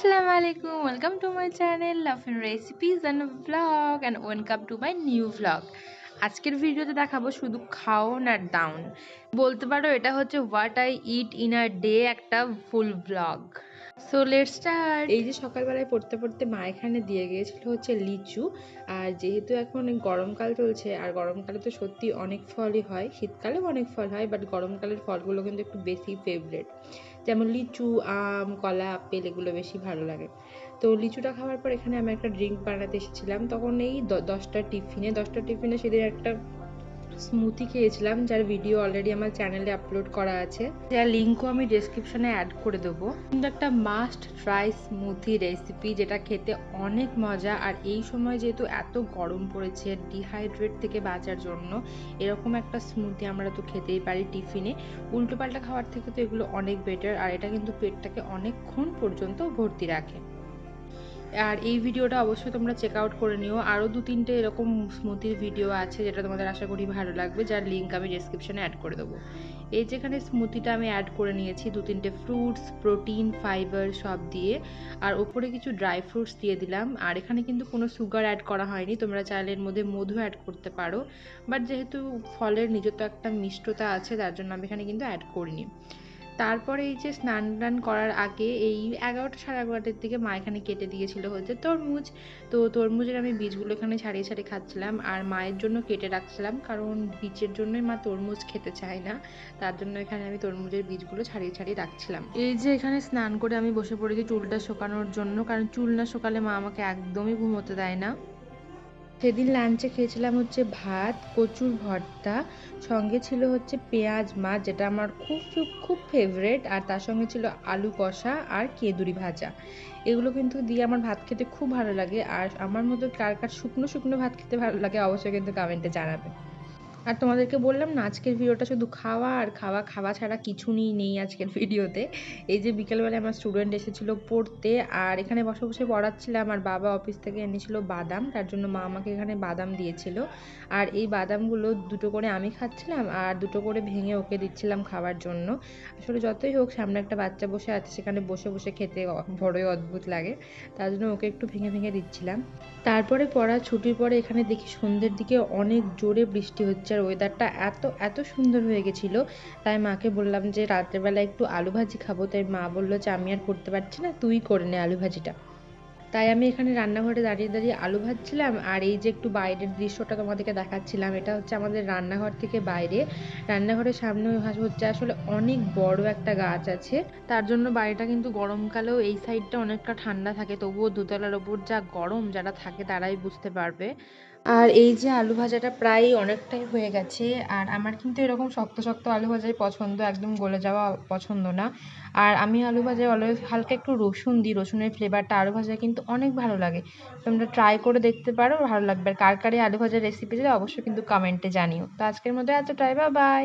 আসসালামু আলাইকুম welcome to my channel love in recipes and blog and welcome to my new blog আজকের ভিডিওতে দেখাবো শুধু খাও না ডাউন বলতে পারো এটা হচ্ছে what I eat in a day একটা full blog so let start এই যে সকালবেলায় পড়তে পড়তে মা এখানে দিয়ে গিয়েছিল হচ্ছে লিচু। আর যেহেতু এখন গরমকাল চলছে, আর গরমকালে তো সত্যি অনেক ফলই হয়, শীতকালেও অনেক ফল হয় বাট গরমকালের ফলগুলো কিন্তু একটু বেশি ফেভারেট যেমন লিচু, আম, কলা, আপেল, এগুলো বেশি ভালো লাগে। তো লিচুটা খাওয়ার পর এখানে আমি একটা ড্রিঙ্ক বানাতে এসেছিলাম। তখন এই দশটা টিফিনে দশটা টিফিনে সেদিন একটা স্মুথি খেয়েছিলাম, যার ভিডিও অলরেডি আমার চ্যানেলে আপলোড করা আছে। যার লিঙ্কও আমি ডেসক্রিপশনে অ্যাড করে দেবো। কিন্তু একটা মাস্ট ট্রাই স্মুথি রেসিপি যেটা খেতে অনেক মজা, আর এই সময় যেহেতু এত গরম পড়েছে ডিহাইড্রেট থেকে বাঁচার জন্য, এরকম একটা স্মুথি আমরা তো খেতেই পারি টিফিনে উল্টোপাল্টা খাওয়ার থেকে তো এগুলো অনেক বেটার আর এটা কিন্তু পেটটাকে অনেকক্ষণ পর্যন্ত ভর্তি রাখে। আর এই ভিডিওটা অবশ্যই তোমরা চেক আউট করে নিও। আরও দু তিনটে এরকম স্মুথির ভিডিও আছে যেটা তোমাদের আশা করি ভালো লাগবে, যার লিঙ্ক আমি ডিসক্রিপশনে অ্যাড করে দেবো। এই যেখানে স্মুথিটা আমি অ্যাড করে নিয়েছি, দু তিনটে ফ্রুটস প্রোটিন ফাইবার সব দিয়ে। আর ওপরে কিছু ড্রাই ফ্রুটস দিয়ে দিলাম। আর এখানে কিন্তু কোনো সুগার অ্যাড করা হয়নি, তোমরা চাইলে এর মধ্যে মধু অ্যাড করতে পারো। বাট যেহেতু ফলের নিজস্ব একটা মিষ্টতা আছে, তার জন্য আমি এখানে কিন্তু অ্যাড করিনি। তারপরে এই যে স্নান টান করার আগে এই এগারোটা সাড়ে এগারোটার দিকে মা এখানে কেটে দিয়েছিল হচ্ছে তরমুজ। তো তরমুজের আমি বীজগুলো এখানে ছাড়িয়ে ছাড়িয়ে খাচ্ছিলাম আর মায়ের জন্য কেটে রাখছিলাম কারণ বীজের জন্যই মা তরমুজ খেতে চায় না। তার জন্য এখানে আমি তরমুজের বীজগুলো ছাড়িয়ে ছাড়িয়ে রাখছিলাম। এই যে এখানে স্নান করে আমি বসে পড়েছি চুলটা শোকানোর জন্য, কারণ চুল না শোকালে মা আমাকে একদমই ঘুমোতে দেয় না। সেদিন লাঞ্চে খেয়েছিলাম হচ্ছে ভাত, কচুর ভর্তা, সঙ্গে ছিল হচ্ছে পেঁয়াজ মাছ, যেটা আমার খুব খুব ফেভারেট আর তার সঙ্গে ছিল আলু কষা আর কেঁদুরি ভাজা। এগুলো কিন্তু দিয়ে আমার ভাত খেতে খুব ভালো লাগে, আর আমার মতো কার কার শুকনো শুকনো ভাত খেতে ভালো লাগে, অবশ্যই কিন্তু কমেন্টে জানাবে আর তোমাদেরকে বললাম না, আজকের ভিডিওটা শুধু খাওয়া আর খাওয়া খাওয়া ছাড়া কিছু নেই আজকের ভিডিওতে এই যে বিকেলবেলায় আমার স্টুডেন্ট এসেছিল পড়তে আর এখানে বসে বসে পড়াচ্ছিলাম আর বাবা অফিস থেকে এনেছিল বাদাম, তার জন্য মা আমাকে এখানে বাদাম দিয়েছিল। আর এই বাদামগুলো দুটো করে আমি খাচ্ছিলাম আর দুটো করে ভেঙে ওকে দিচ্ছিলাম খাওয়ার জন্য। আসলে যতই হোক, সামনে একটা বাচ্চা বসে আছে, সেখানে বসে বসে খেতে বড়ই অদ্ভুত লাগে। তার জন্য ওকে একটু ভেঙে ভেঙে দিচ্ছিলাম। তারপরে পড়া ছুটির পরে এখানে দেখি সন্ধ্যের দিকে অনেক জোরে বৃষ্টি হচ্ছে। আর ওয়েদারটা এত এত সুন্দর হয়ে গেছিল। তাই মাকে বললাম যে, রাত্রেবেলা একটু আলু ভাজি খাব। তাই মা বলল যে, আমি আর করতে পারছি না, তুই করে নে আলু ভাজিটা। তাই আমি এখানে রান্নাঘরে দাঁড়িয়ে দাঁড়িয়ে আলু ভাজছিলাম। আর এই যে একটু বাইরের দৃশ্যটা তোমাদেরকে দেখাচ্ছিলাম, এটা হচ্ছে আমাদের রান্নাঘর থেকে বাইরে। রান্নাঘরের সামনে হচ্ছে আসলে অনেক বড় একটা গাছ আছে। তার জন্য বাড়িটা কিন্তু গরমকালেও এই সাইডটা অনেকটা ঠান্ডা থাকে। তবুও দোতলার ওপর যা গরম যারা থাকে তারাই বুঝতে পারবে। আর এই যে আলু ভাজাটা প্রায় অনেকটাই হয়ে গেছে, আর আমার কিন্তু এরকম শক্ত শক্ত আলু ভাজাই পছন্দ, একদম গলে যাওয়া পছন্দ না। আর আমি আলু ভাজায় অলওয়েজ হালকা একটু রসুন দিই, রসুনের ফ্লেভারটা আলু ভাজা কিন্তু অনেক ভালো লাগে। তোমরা ট্রাই করে দেখতে পারো, ভালো লাগবে। আর কার কারে আলু ভাজার রেসিপি দিলে অবশ্যই কিন্তু কমেন্টে জানিও। তো আজকের মধ্যে এতটাই বা বাই